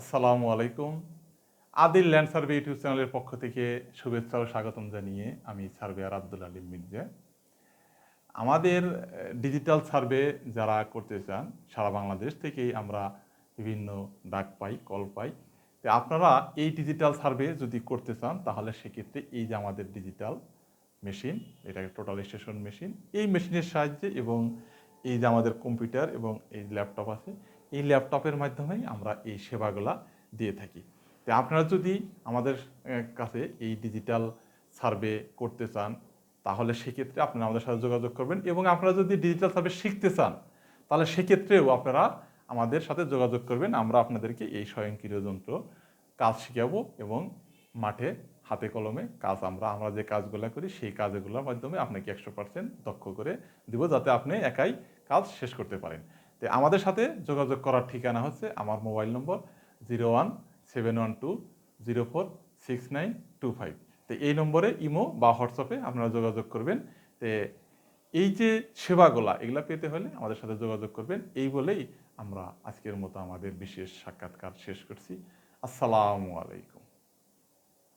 আসসালামু আলাইকুম। Adil land survey YouTube চ্যানেলের পক্ষ থেকে শুভেচ্ছা ও স্বাগতম জানিয়ে আমি সার্ভেয়ার আব্দুল আলিম মির্জা। আমাদের ডিজিটাল সার্ভে যারা করতে চান, সারা বাংলাদেশ থেকেই আমরা বিভিন্ন ডাক পাই, কল পাই। তো আপনারা এই ডিজিটাল সার্ভে যদি করতে চান, তাহলে সেক্ষেত্রে এই যে আমাদের ডিজিটাল মেশিন এটা টোটাল স্টেশন মেশিন এই মেশিনের সাহায্যে এবং এই যে আমাদের কম্পিউটার এবং এই ল্যাপটপ আছে, এই ল্যাপটপের মাধ্যমেই আমরা এই সেবাগুলা দিয়ে থাকি। তো আপনারা যদি আমাদের কাছে এই ডিজিটাল সার্ভে করতে চান, তাহলে সেক্ষেত্রে আপনারা আমাদের সাথে যোগাযোগ করবেন এবং আপনারা যদি ডিজিটাল সার্ভে শিখতে চান, তাহলে সেক্ষেত্রেও আপনারা আমাদের সাথে যোগাযোগ করবেন। আমরা আপনাদেরকে এই স্বয়ংক্রিয় যন্ত্র কাজ শিখাবো এবং মাঠে হাতে কলমে কাজ আমরা আমরা যে কাজগুলো করি, সেই কাজগুলোর মাধ্যমে আপনাকে একশো পার্সেন্ট দক্ষ করে দিব যাতে আপনি একাই কাজ শেষ করতে পারেন। তো আমাদের সাথে যোগাযোগ করার ঠিকানা হচ্ছে আমার mobile number zero one seven one two zero four six nine two five. তো এই নম্বরে ইমো বা হোয়াটসঅ্যাপে আপনারা যোগাযোগ করবেন। তো এই যে সেবাগুলা, এগুলা পেতে হলে আমাদের সাথে যোগাযোগ করবেন। এই বলেই আমরা আজকের মতো আমাদের বিশেষ সাক্ষাৎকার শেষ করছি। আসসালামু আলাইকুম।